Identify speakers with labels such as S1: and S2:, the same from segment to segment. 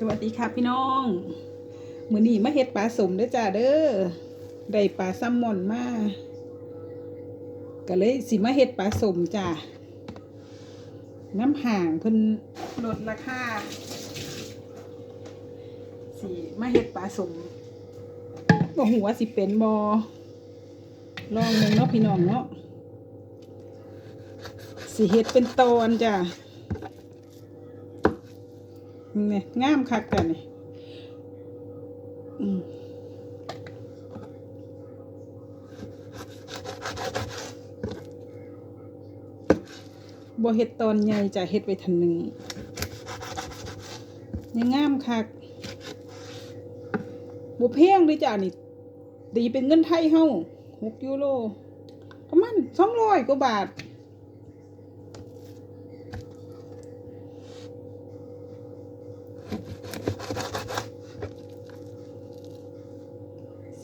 S1: สวัสดีค่ะพี่น้องมื้อนี้มาเฮ็ดปลาสมเด้อจ้าเด้อได้ปลาซัมมอนมาก็เลยสิมาเฮ็ดปลาสมจ้าน้ำห่างเพิ่นลดราคาสิมาเฮ็ดปลาสมบ่ฮู้ว่าสิเป็นบ่ลองเบิ่งเนาะพี่น้องเนาะสิเฮ็ดเป็นตอนจ้า นี่งามคักกันนี่บ่เฮ็ดตอนใหญ่จะเฮ็ดไว้ทันหนึ่งนี่งามคักบ่แพงเลยจ้ะนี่ตีเป็นเงินไทยเฮาหกยูโรประมาณสองร้อยกว่าบาท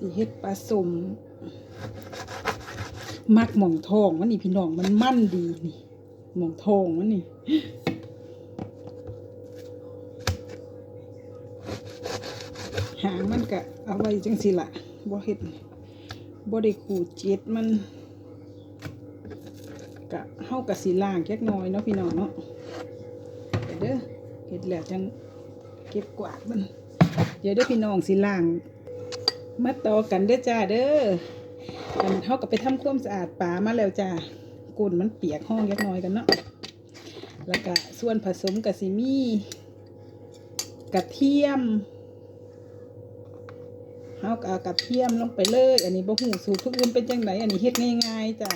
S1: สีเฮ็ดปลาสมมักหม่องทองมันนี่พี่น้องมันมั่นดีนี่หม่องทองมันนี่หางมันก็เอาไว้จังสิละบ่เฮ็ดบ่ได้ขูดเจ็ดมันกะเฮากะสิล้างแค่น้อยเนาะพี่น้องเนาะเด้อเฮ็ดแล้วจังเก็บกวาดมันเดี๋ยวเด้อพี่น้องสิล้าง มาต่อกันเด้อจ้าเด้อกันเท่ากับไปทำความสะอาดปลามาแล้วจ้ากุ่นมันเปียกห้องเล็กน้อยกันเนาะแล้วก็ส่วนผสมกับซิมีกระเทียมเฮาก็เอากระเทียมลงไปเลย อันนี้บ่หูสูตรทุกอื่นเป็นจังไดอันนี้เฮ็ดง่ายๆจ้า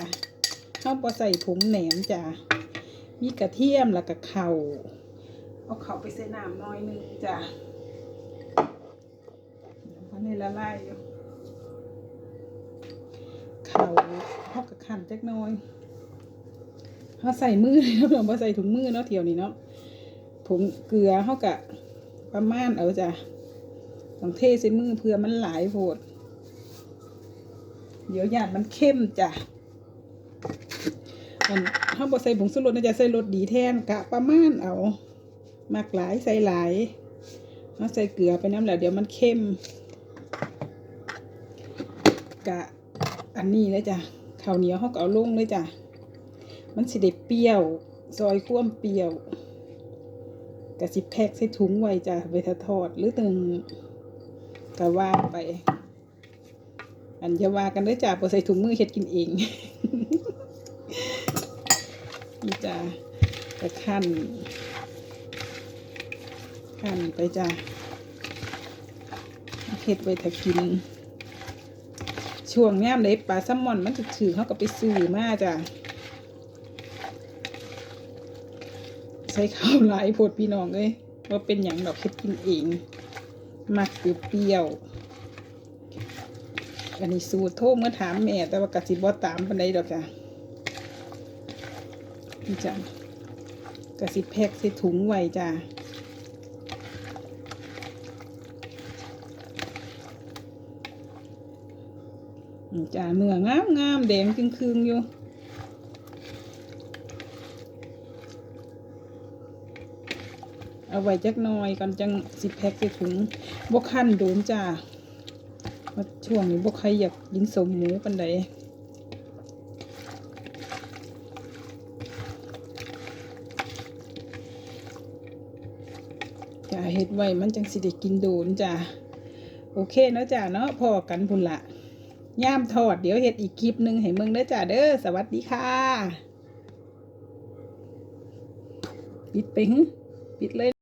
S1: เฮาบ่ใส่ผงแหนมจ้ามีกระเทียมแล้วก็เข่าเอาเข่าไปใส่น้ำน้อยนึงจ้า นนี่ละลายอยู่เขาเขากับขันจักน้อยเขาใส่มือเลยเนาะเราใส่ถุงมือเนาะเที่ยวนี้เนาะผงเกลือเขากะประมาณเอาจ้ะต้องเทใส่มือเพื่อมันหลายโพดเดี๋ยวหยาดมันเข้มจ้ะมันเขาบอใส่ผงสุรสนะจะใส่รสดีแทนกะประมาณเอามากหลายใส่หลายเขาใส่เกลือไปน้ำแล้วเดี๋ยวมันเข้ม กะอันนี้เลยจ้ะข้าวเหนียวเขาก็เอาลงเลยจ้ะมันสิได้เปรี้ยว ซอยคว่ำเปรี้ยวกะสิแพ็กใส่ถุงไว้จ้ะไปทอดหรือตึงกะว่าไป อันจะว่ากันด้วยจ้ะพอใส่ถุงมือเฮ็ดกินเองนี่จ้ะกะขั้นขั้นไปจ้ะ เฮ็ดไว้ถ้ากิน ช่วงย่ามเลยปลาแซลมอนมันจะถือเขาก็ไปซื้อมาจ้ะใส่ข้าวหลายโพดพี่น้องเลยว่าเป็นอย่างดอกเฮ็ดกินเอง มักเปรี้ยวอันนี้สูตรโทษเมื่อถามแม่ แต่ว่ากะสิบ่ตามปันใดดอกจ้ะนี่จ้ะกะสิแพ็กใส่ถุงไว้จ้ะ จ้าเนื้องามงามแดงจึงคืงอยู่เอาไว้จักหน่อยก่อนจังสิแพ็คใส่ถุงบกขั้นโดนจ้าว่าช่วงนี้บกใครอยากกินสมหมูปันใดจ้าเฮ็ดไว้มันจังสิได้กินโดนจ้าโอเคเนาะจ้าเนาะพอกันพุ่นละ ย่ามทอด เดี๋ยวเห็ดอีกคลิปหนึ่งให้มึงเด้อจ้าเด้อสวัสดีค่ะ ปิดไปหึปิดเลย